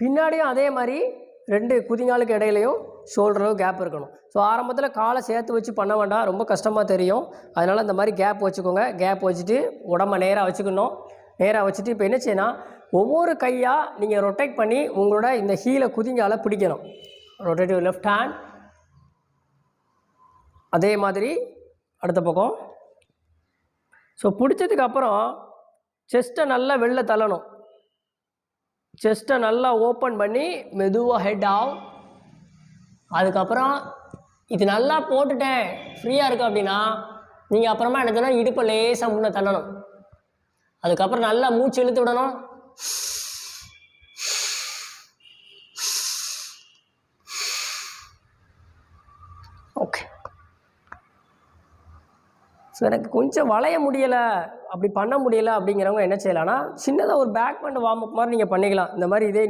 பின்னாடியும் அதே மாதிரி ரெண்டு குதிங்காலுக்கு இடையிலையும் ஷோல்டரும் கேப் இருக்கணும். ஸோ ஆரம்பத்தில் காலை சேர்த்து வச்சு பண்ண வேண்டாம். ரொம்ப கஷ்டமாக தெரியும். அதனால் இந்த மாதிரி கேப் வச்சுக்கோங்க. கேப் வச்சுட்டு உடம்ப நேராக வச்சுக்கணும். நேராக வச்சுட்டு இப்போ என்ன செய்யணும் ஒவ்வொரு கையாக நீங்கள் ரொட்டேட் பண்ணி உங்களோட இந்த ஹீலை குதிங்கால பிடிக்கணும். ரொட்டேட்டிவ் லெஃப்ட் ஹேண்ட் அதே மாதிரி அடுத்த பக்கம். ஸோ பிடிச்சதுக்கப்புறம் செஸ்ட்டை நல்லா வெளில தள்ளணும். செஸ்ட்டை நல்லா ஓப்பன் பண்ணி மெதுவாக ஹெட் ஆகும் அதுக்கப்புறம் இது நல்லா போட்டுட்டேன். ஃப்ரீயாக இருக்கு அப்படின்னா நீங்கள் அப்புறமா என்ன செய்யணும் இடுப்பை லேசாக முன்னே தள்ளணும். அதுக்கப்புறம் நல்லா மூச்சு இழுத்து விடணும். ஸோ எனக்கு கொஞ்சம் வளைய முடியலை அப்படி பண்ண முடியலை அப்படிங்கிறவங்க என்ன செய்யலாம்னா சின்னதாக ஒரு பேக் பண்ண வார்ம் அப் மாதிரி நீங்கள் பண்ணிக்கலாம். இந்த மாதிரி இதே